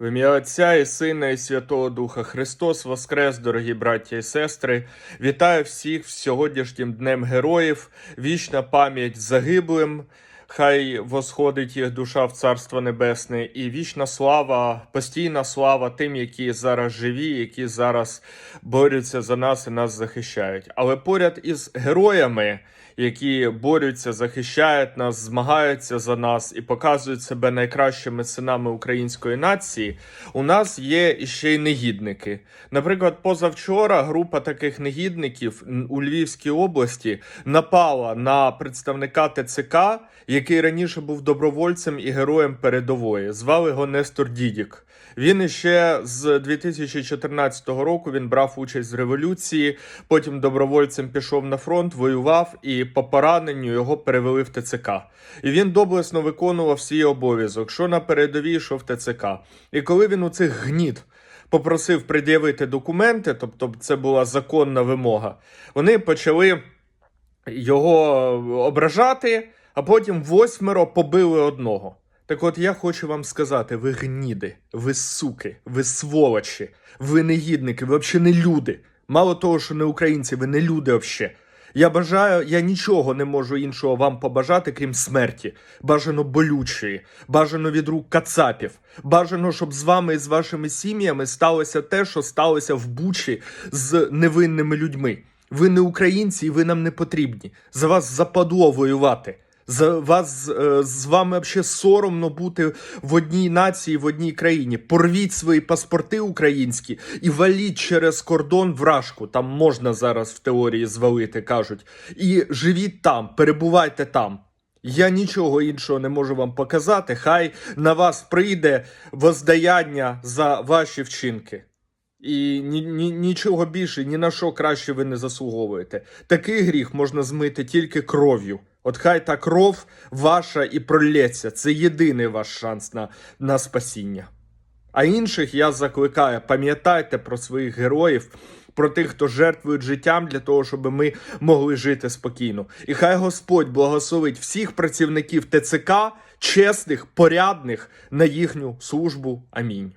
В ім'я Отця і Сина, і Святого Духа Христос Воскрес, дорогі браття і сестри. Вітаю всіх з сьогоднішнім Днем Героїв. Вічна пам'ять загиблим. Хай восходить їх душа в Царство Небесне, і вічна слава, постійна слава тим, які зараз живі, які зараз борються за нас і нас захищають. Але поряд із героями, які борються, захищають нас, змагаються за нас і показують себе найкращими синами української нації, у нас є іще й негідники. Наприклад, позавчора група таких негідників у Львівській області напала на представника ТЦК, який раніше був добровольцем і героєм передової. Звали його Нестор Дідік. Він іще з 2014 року він брав участь в революції. Потім добровольцем пішов на фронт, воював і по пораненню його перевели в ТЦК. І він доблесно виконував свій обов'язок, що на передовій йшов в ТЦК. І коли він у цих гніт попросив пред'явити документи, тобто це була законна вимога, вони почали його ображати, а потім восьмеро побили одного. Так от я хочу вам сказати: ви гніди, ви суки, ви сволочі, ви негідники, ви взагалі не люди. Мало того, що не українці, ви не люди взагалі. Я бажаю, я нічого не можу іншого вам побажати, крім смерті. Бажано болючої, бажано від рук кацапів. Бажано, щоб з вами і з вашими сім'ями сталося те, що сталося в Бучі з невинними людьми. Ви не українці, і ви нам не потрібні. За вас западло воювати. За вас е, з вами взагалі соромно бути в одній нації, в одній країні. Порвіть свої паспорти українські і валіть через кордон вражку. Там можна зараз в теорії звалити, кажуть. І живіть там, перебувайте там. Я нічого іншого не можу вам показати. Хай на вас прийде воздаяння за ваші вчинки. І ні, ні, нічого більше, ні на що краще ви не заслуговуєте. Такий гріх можна змити тільки кров'ю. От хай та кров ваша і пролється. Це єдиний ваш шанс на, на спасіння. А інших я закликаю, пам'ятайте про своїх героїв, про тих, хто жертвують життям для того, щоб ми могли жити спокійно. І хай Господь благословить всіх працівників ТЦК, чесних, порядних на їхню службу. Амінь.